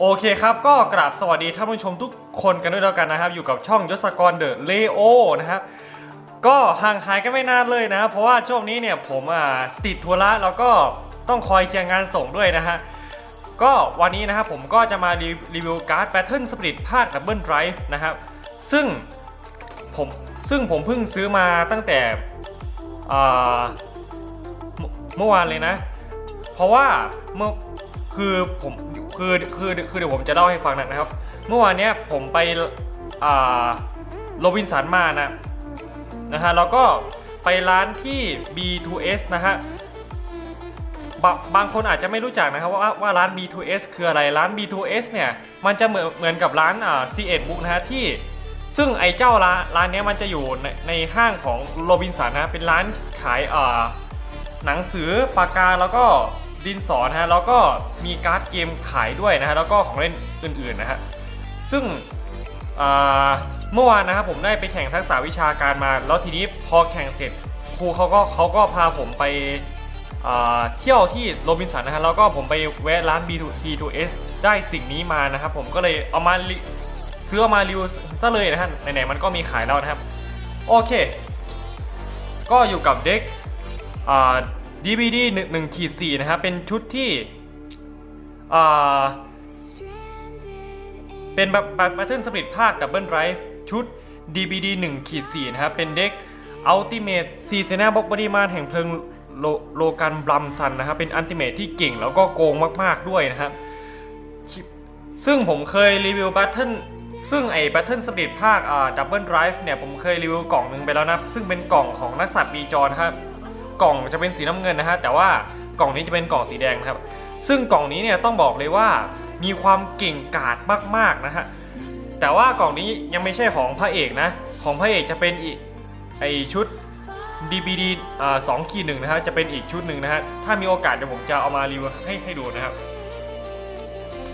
โอเคครับก็กราบสวัสดีท่านผู้ชมทุกคนกันด้วยแล้วกันนะครับ อยู่กับช่องยศกรเดอะเลโอนะครับก็ห่างหายกันไม่นานเลยนะครับเพราะว่าช่วงนี้เนี่ยผมอ่าติดธุระแล้วก็ต้องคอยเคลียร์งานส่งด้วยนะฮะก็วันนี้นะครับผมก็จะมารีรวิวการ์ด Battle Spirit ภาค Double Drive นะครับซึ่งผมซึ่งผมเพิ่งซื้อมาตั้งแต่เมื่อวานเลยนะ เพราะว่าเมื่อคือผม คือคือคือเดี๋ยวผมจะเล่าให้ฟังนะครับ เมื่อวานเนี้ยผมไปอ่าโรบินสันมานะนะฮะแล้วก็ไปร้านที่ B2S นะฮะบบางคนอาจจะไม่รู้จักนะครับว่าว่าร้าน B2S คืออะไรร้าน B2S เนี่ยมันจะเหมือนเหมือนกับร้านอ่า C1 Book นะฮะที่ซึ่งไอ้เจ้าร้านร้านเนี้ยมันจะอยู่ในในห้างของโรบินสันนะเป็นร้านขายอ่าหนังสือปากกาแล้วก็ ดินสอนะฮะแล้วก็มีการ์ดเกมขายด้วยนะฮะแล้วก็ของเล่นอื่นๆนะฮะซึ่งเมื่อวานนะครับผมได้ไปแข่งทักษะวิชาการมา แล้วทีนี้พอแข่งเสร็จครูเขาก็เขาก็พาผมไปเที่ยวที่โรบินสันนะฮะแล้วก็ผมไปแวะร้าน B2 B2S ได้สิ่งนี้มานะครับผมก็เลยเอามาซื้อเอามารีวิวซะเลยนะฮะไหนๆมันก็มีขายแล้วนะครับ โอเค ก็อยู่กับเด็กอ่า DVD 1 1ขีด4นะครับ เป็นชุดที่เป็นแบบแบบ Battle Spirit ภาค Double Drive ชุด DVD 1ขีด4นะครับ เป็นเด็ก Ultimate 4เซนาบ็อกบอดี้มาแห่งเพลิงโลโลกันบลัมซันนะครับ เป็นอันติเมทที่เก่งแล้วก็โกงมาก ๆ ด้วยนะครับ ซึ่งผมเคยรีวิว Battle ซึ่งไอ้ Battle Spirit ภาคอ่า Double Drive เนี่ย ผมเคยรีวิวกล่องหนึ่งไปแล้วนะ ซึ่งเป็นกล่องของนักสัตว์ปีจรนะครับ กล่องจะเป็นสีน้ำเงินนะฮะแต่ว่ากล่องนี้จะเป็นกล่องสีแดงนะครับ ซึ่งกล่องนี้เนี่ยต้องบอกเลยว่ามีความเก่งกาจมากๆนะฮะแต่ว่ากล่องนี้ยังไม่ใช่ของพระเอกนะ ของพระเอกจะเป็นอีกไอชุด DVD สองขีดหนึ่งนะฮะจะเป็นอีกชุดหนึ่งนะฮะถ้ามีโอกาสเดี๋ยวผมจะเอามารีวิวให้ให้ดูนะครับ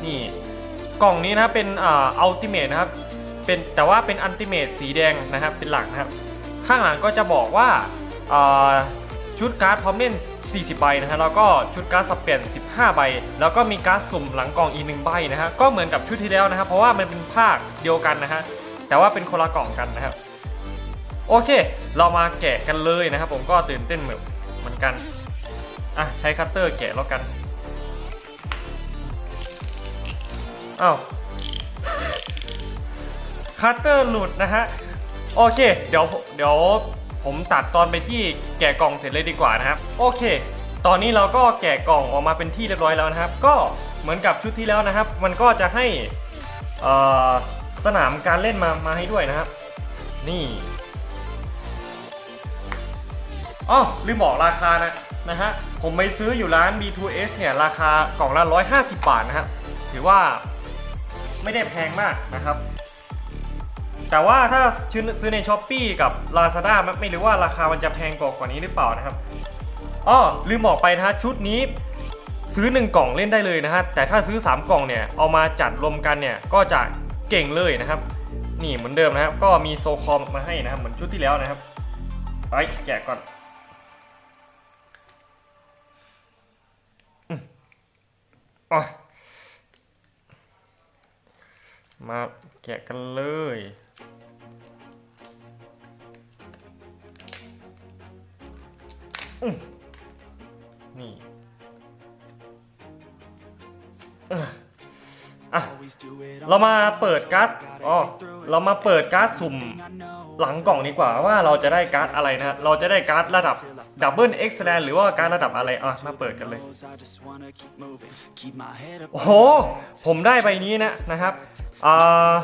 นี่กล่องนี้นะเป็นอัลติเมทนะครับเป็นแต่ว่าเป็นอัลติเมทสีแดงนะครับเป็นหลักนะครับ ข้างหลังก็จะบอกว่า ชุดการ์ดพร้อมเล่น 40 ใบนะฮะแล้วก็ชุดการ์ดสับเปลี่ยน 15 ใบ แล้วก็มีการ์ดสุ่มหลังกล่องอีกหนึ่งใบนะฮะก็เหมือนกับชุดที่แล้วนะครับเพราะว่ามันเป็นภาคเดียวกันนะฮะแต่ว่าเป็นคนละกล่องกันนะครับโอเค เรามาแกะกันเลยนะครับ ผมก็ตื่นเต้นเหมือนเหมือนกันอะใช้คัตเตอร์แกะแล้วกันอ้าวคัตเตอร์หลุดนะฮะโอเค เดี๋ยวเดี๋ยว ผมตัดตอนไปที่แกะกล่องเสร็จเลยดีกว่านะครับ โอเค ตอนนี้เราก็แกะกล่องออกมาเป็นที่เรียบร้อยแล้วนะครับ ก็เหมือนกับชุดที่แล้วนะครับ มันก็จะให้สนามการเล่นมามาให้ด้วยนะครับ นี่อ๋อลืมบอกราคานะนะฮะผมไปซื้ออยู่ร้าน B2S เนี่ยราคากล่องละ 150 บาทนะฮะถือว่าไม่ได้แพงมากนะครับ แต่ว่าถ้าซื้อใน s h อ p e e กับ Lazada ไม่รู้ว่าราคามันจะแพงกว่ากว่านี้หรือเปล่านะครับอ้อลืมบอกไปนะชุดนี้ซื้อ 1 กล่องเล่นได้เลยนะฮะแต่ถ้าซื้อ 3 กล่องเนี่ยเอามาจัดรวมกันเนี่ยก็จะเก่งเลยนะครับ นี่เหมือนเดิมนะครับ ก็มีโซคอมมาให้นะครับเหมือนชุดที่แล้วนะครับไปแกะก่อนอืมอะมา แกะกันเลย นี่ เรามาเปิดการ์ดอ๋อเรามาเปิดการ์ดสุ่มหลังกล่องดีกว่าว่าเราจะได้การ์ดอะไรนะเราจะได้การ์ดระดับดับเบิลเอ็กซ์แลนหรือว่าการ์ดระดับอะไรอะมาเปิดกันเลยโอ้โหผมได้ใบนี้นะนะครับอ่า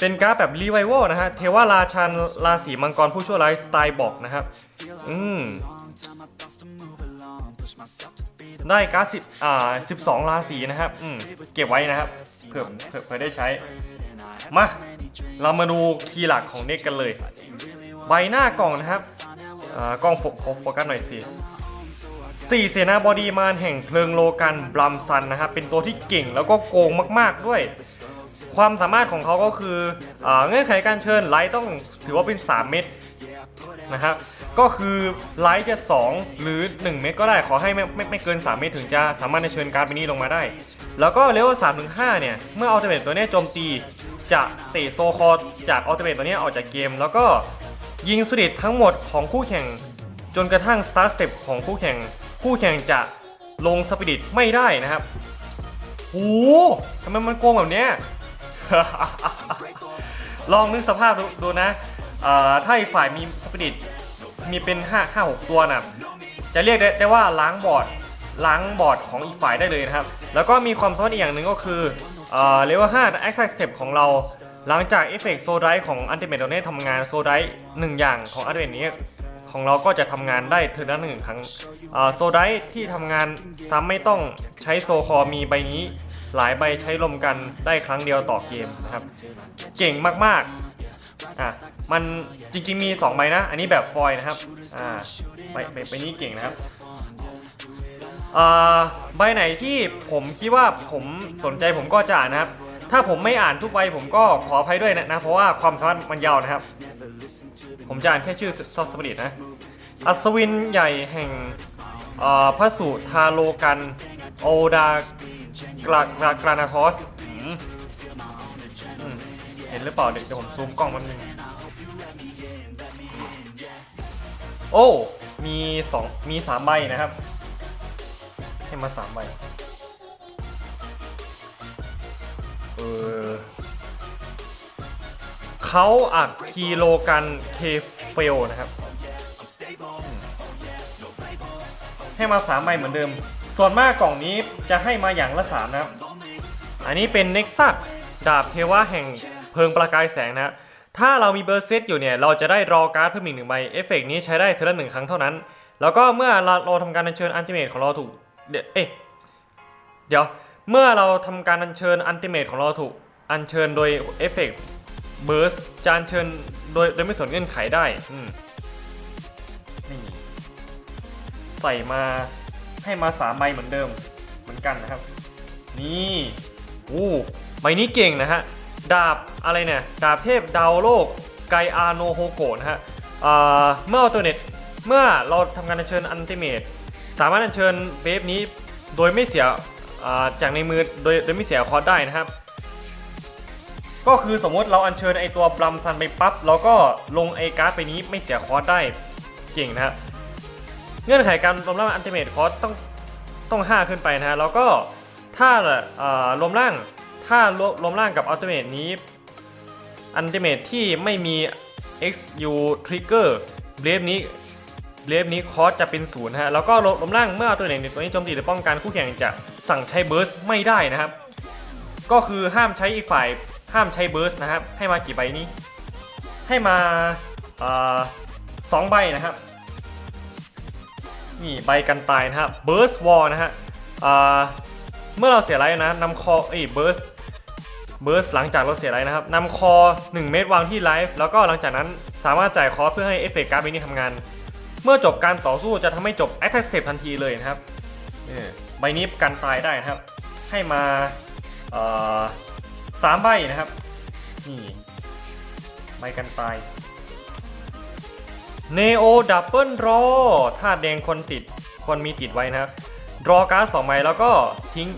เป็นการ์ดแบบรีไวโวนะฮะเทวราชันราศีมังกรผู้ชั่วร้ายสไตล์บอกนะครับ อืม ได้การ์ดสิบอ่าสิบสองราศีนะครับอืมเก็บไว้นะครับเผื่อเผื่อเผื่อได้ใช้ มา เรามาดูคีย์หลักของเด็กกันเลย ใบหน้ากล่องนะครับอ่ากล้องโฟโฟโฟกัสหน่อยสิสี่เสนาบดีมารแห่งเพลิงโลกันบลัมซันนะครับ เป็นตัวที่เก่งแล้วก็โกงมาก ๆด้วย ความสามารถของเขาก็คืออาเงื่อนไขการเชิญไลท์ต้องถือว่าเป็น 3 เม็ด นะครับก็คือไลท์จะ 2 หรือ 1 เม็ดก็ได้ขอให้ไม่ไม่ไม่เกิน 3 เม็ดถึงจะสามารถในเชิญการ์ดไปนี้ลงมาได้ แล้วก็เลเวล3ถึง5เนี่ย เมื่ออัลติเมทตัวนี้โจมตี จะเตะโซคอจากอัลติเมทตัวนี้ออกจากเกม แล้วก็ยิงสลิดทั้งหมดของคู่แข่ง จนกระทั่งสตาร์สเต็ปของคู่แข่ง คู่แข่งจะลงสปิริตไม่ได้นะครับโอ้ทำไมมันโกงแบบเนี้ยลองนึกสภาพดูดูนะ ถ้าอีกฝ่ายมีสปิริตมีเป็น 5 5 6 ตัวนะจะเรียกได้ได้ว่าล้างบอร์ดล้างบอร์ดของอีกฝ่ายได้เลยนะครับ แล้วก็มีความสามารถอีกอย่างหนึ่งก็คือเอ่อเลเวล5 Attack Step ของเรา หลังจากเอฟเฟกต์โซไดของอันติเมตโดเน่ทำงานโซไดหนึ่งอย่างของอันติเมตนี้ของเราก็จะทำงานได้เทอร์นละหนึ่งครั้งโซไดที่ทำงานซ้ำไม่ต้องใช้โซคอมีใบนี้ หลายใบใช้รวมกันได้ครั้งเดียวต่อเกมนะครับ เก่งมากๆ อะมันจริงๆมี 2 ใบนะ อันนี้แบบฟอยนะครับอ่าใบใบนี้เก่งนะครับอ่าใบไหนที่ผมคิดว่าผมสนใจผมก็จะอ่านนะครับ ถ้าผมไม่อ่านทุกใบผมก็ขออภัยด้วยนะนะเพราะว่าความสามารถมันยาวนะครับ ผมจะอ่านแค่ชื่อซอฟสปิริตนะอัศวินใหญ่แห่งพระสุทาโลกัน โอดากรากรานาทอส เห็นหรือเปล่าเดี๋ยวผมซูมกล้องมันนึงโอ้มีสองมีสามใบนะครับ ให้มาสามใบเออเขาอักคีโลกันเคเฟลนะครับ ให้มาสามใบเหมือนเดิม ส่วนมากกล่องนี้จะให้มาอย่างละสามนะครับ อันนี้เป็นเน็กซัสดาบเทวะแห่ง เพลิงประกายแสงนะถ้าเรามีเบอร์เซตอยู่เนี่ยเราจะได้รอการ์ดเพิ่มอีกหนึ่งใบเอฟเฟกต์นี้ใช้ได้เทอละหนึ่งครั้งเท่านั้น แล้วก็เมื่อเราเราทำการอัญเชิญอันติเมตของเราถูกเดี๋ยวเอ๊ะเดี๋ยวเมื่อเราทำการอัญเชิญอันติเมตของเราถูกอัญเชิญโดยเอฟเฟกต์เบิร์สจะอัญเชิญโดยโดยไม่สนเงื่อนไขได้อืมนี่ใส่มาให้มาสามใบเหมือนเดิมเหมือนกันนะครับ นี่อู้ใบนี้เก่งนะฮะ ดาบอะไรเนี่ยดาบเทพดาวโลกไกอาโนโฮโกนะฮะเมื่อเอาตัวเน็ตเมื่อเราทำการอัญเชิญอันติเมตสามารถอัญเชิญเบฟนี้โดยไม่เสียจากในมือโดยโดยไม่เสียคอร์สได้นะครับ ก็คือสมมติเราอัญเชิญไอตัวบลัมซันไปปั๊บเราก็ลงไอการ์ดไปนี้ไม่เสียคอร์สได้เก่งนะฮะเงื่อนไขการรวมร่างอันติเมตคอร์สต้องต้อง 5 ขึ้นไปนะฮะแล้วก็ถ้าอ่ารวมร่าง ถ้ารวมร่างกับอัลติเมตนี้อันติเมตที่ไม่มี XU Trigger เบฟนี้เบฟนี้คอร์สจะเป็นศูนย์ฮะแล้วก็รวมร่างเมื่อเอาตัวไหนตัวนี้โจมตีหรือป้องกันคู่แข่งจะสั่งใช้เบิร์สไม่ได้นะครับ ก็คือห้ามใช้อีกฝ่ายห้ามใช้เบิร์สนะครับ ให้มากี่ใบนี้ ให้มาสองใบนะครับ นี่ใบกันตายนะครับเบิร์สวอลนะฮะเมื่อเราเสียไลท์นะนำคอเอ้เบิร์ส เบิร์สหลังจากเราเสียไลท์นะครับนำคอ 1 เม็ดวางที่ไลฟ์แล้วก็หลังจากนั้นสามารถจ่ายคอเพื่อให้เอฟเฟกต์การ์ดใบนี้ทำงาน เมื่อจบการต่อสู้จะทำให้จบ Attack Step ทันทีเลยนะครับเออใบนี้กันตายได้นะครับ ให้มาเอ่อสามใบนะครับนี่ใบกันตายเนโอดับเบิลรอถ้าแดงคนติดควรมีติดไว้นะครับรอการ์ดสองใบแล้วก็ทิ้ง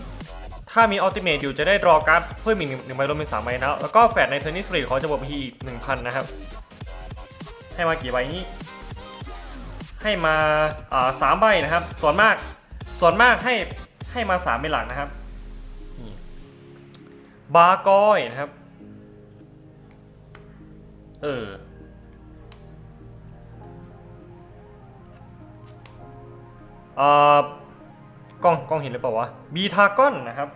ถ้ามีอัลติเมทอยู่จะได้รอการ์ดเพิ่มอีกหนึ่งหนึ่งใบรวมเป็นสามใบนะแล้วก็แฟดในเทอร์นิสตรีเขาจะบวกไปอีกหนึ่งพันนะครับ ให้มากี่ใบนี้ ให้มาอ่าสามใบนะครับ ส่วนมากส่วนมากให้ให้มาสามเป็นหลักนะครับบาร์กอยนะครับ เอออ่อกล้องกล้องเห็นหรือเปล่าวะ บีทากอนนะครับ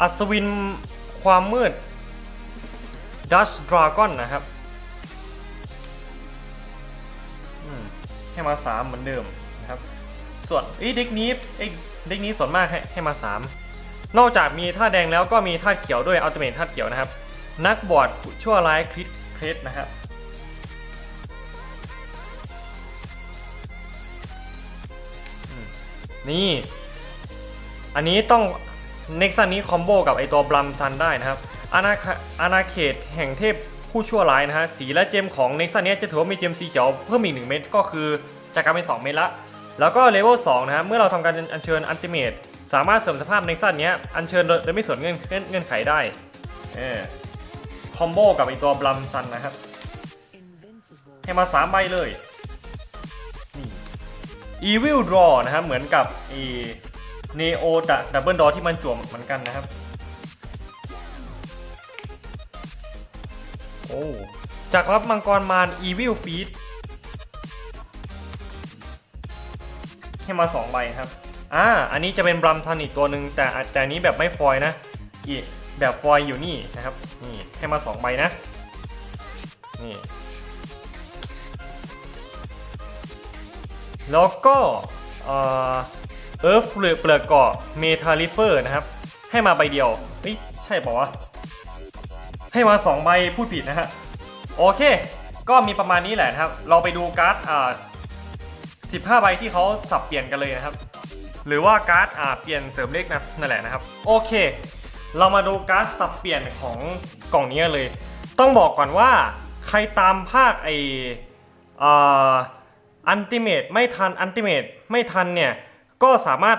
อัศวินความมืดดัชดราก้อนนะครับให้มา 3 เหมือนเดิมนะครับส่วนไอ้เด็กนี้ไอ้เด็กนี้ส่วนมากให้ให้มา 3 นอกจากมีท่าแดงแล้วก็มีท่าเขียวด้วยอัลติเมทท่าเขียวนะครับ นักบอดชั่วร้ายคริสเครสนะครับนี่ อันนี้ต้อง เน็กซันนี้คอมโบกับไอตัวบลัมซันได้นะครับอาณาอาณาเขตแห่งเทพผู้ชั่วร้ายนะฮะสีและเจมของเน็กซันนี้จะถือว่ามีเจมสีเขียวเพิ่มอีก1เม็ดก็คือจะกลายเป็น 2 เม็ดละ แล้วก็เลเวล2นะครับเมื่อเราทำการอัญเชิญอันติเมตสามารถเสริมสภาพเน็กซันนี้อัญเชิญโดยไม่สนเงื่อนเงื่อนเงินไขได้เออคอมโบกับไอตัวบลัมซันนะครับให้มา3ใบเลยนี่ Evil Draw นะครับเหมือนกับอี ไอ้ Neo ดับเบิลดอที่มันจั่วเหมือนกันนะครับ โอ้จากรับมังกรมาร Evil Feed ให้มา 2 ใบครับ อ่า อันนี้จะเป็นบรัมทันอีกตัวหนึ่งแต่แต่นี้แบบไม่ฟอยนะ อีกแบบฟอยอยู่นี่นะครับ นี่ให้มา 2 ใบนะ นี่ แล้วก็ เอิ ร์ฟเปลือกเปลือกเกาะเมทัลลิเฟอร์นะครับ ให้มาใบเดียวเฮ้ยใช่ป่าวะ ให้มา 2 ใบพูดผิดนะฮะ โอเค ก็มีประมาณนี้แหละนะครับ เราไปดูการ์ดอ่า15ใบที่เขาสับเปลี่ยนกันเลยนะครับ หรือว่าการ์ดอ่าเปลี่ยนเสริมเลขนะนั่นแหละนะครับ โอเค เรามาดูการ์ดสับเปลี่ยนของกล่องนี้เลย ต้องบอกก่อนว่าใครตามภาคไออ่าอันติเมตไม่ทันอันติเมตไม่ทันเนี่ย ก็สามารถ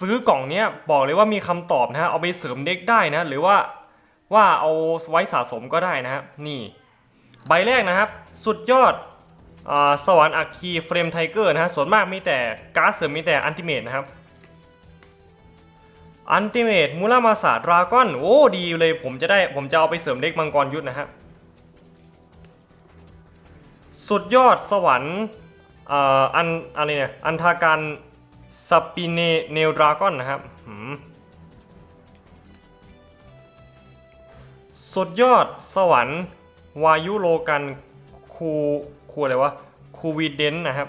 ซื้อกล่องนี้บอกเลยว่ามีคำตอบนะฮะเอาไปเสริมเด็กได้นะ หรือว่าว่าเอาไว้สะสมก็ได้นะครับนี่ใบแรกนะครับ สุดยอดอสวรรค์อัคคีเฟรมไทเกอร์นะฮะส่วนมากมีแต่การ์ดเสริมมีแต่อันติเมตนะครับอันติเมตมูรามาสาดราก้อนโอ้ดีเลยผมจะได้ผมจะเอาไปเสริมเด็กมังกรยุทธนะครับสุดยอดสวรรค์อันอะไรเนี่ยอันทาการ สปิเนเนลดราก้อนนะครับสุดยอดสวรรค์วายุโลกันคูคูอะไรวะคูวีเดนนะครับ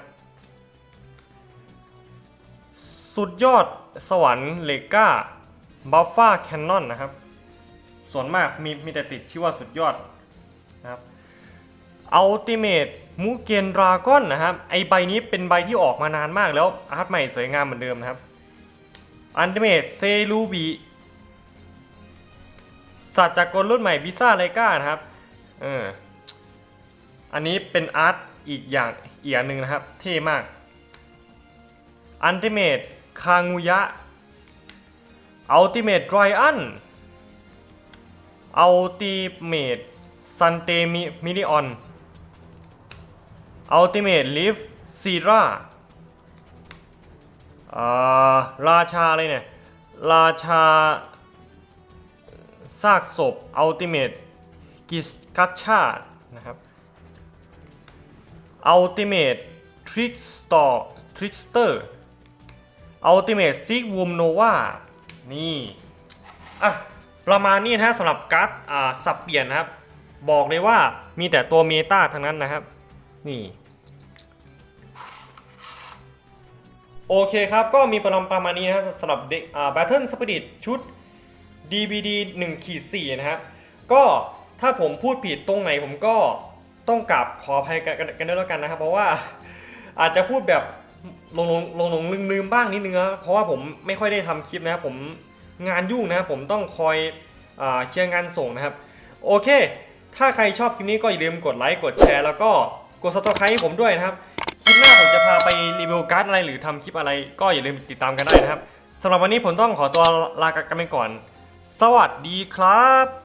สุดยอดสวรรค์เลก้าบัฟฟ้าแคนนอนนะครับ ส่วนมากมีมีแต่ติดชื่อว่าสุดยอดนะครับ อัลติเม e มูเกนดราก้อนนะครับ ไอใบนี้เป็นใบที่ออกมานานมากแล้ว อาร์ตใหม่สวยงามเหมือนเดิมนะครับอันติเม e เซลูบีสัตว์จากกลรุ่นใหม่บิซ่าไลกานะครับเอออันนี้เป็นอาร์ตอีกอย่างอีกอย่างหนึ่งนะครับ เท่มากอันติเม e คางูยะอัลติเม e ดรอันอัลติเม e ซันเตมิลิออน Ultimate Lift s e r a อ่าราชาอะไรเนี่ย ราชาซากศพ Ultimate กิสกัชชานะครับ Ultimate Trickster Trickster Ultimate Sig w o m Nova นี่อะประมาณนี้นะสำหรับการ์ดสับเปลี่ยนนะครับ บอกเลยว่ามีแต่ตัวเมตาทั้งนั้นนะครับ นี่ โอเคครับ ก็มีประมาณประมาณนี้นะสำหรับ Battle Spirit ชุด DVD 1ขีด4นะครับ ก็ถ้าผมพูดผิดตรงไหนผมก็ต้องกราบขออภัยกันด้วยแล้วกันนะครับ เพราะว่าอาจจะพูดแบบลงลงลงลงลืมลืมบ้างนิดนึงนะเพราะว่าผมไม่ค่อยได้ทำคลิปนะครับผมงานยุ่งนะครับผมต้องคอยอเคลียร์งานส่งนะครับ โอเค ถ้าใครชอบคลิปนี้ก็อย่าลืมกดไลค์กดแชร์แล้วก็กด subscribe ให้ผมด้วยนะครับ คลิปหน้าผมจะพาไปรีวิวการ์ดอะไรหรือทำคลิปอะไร ก็อย่าลืมติดตามกันได้นะครับสำหรับวันนี้ผมต้องขอตัวลากันไปก่อน สวัสดีครับ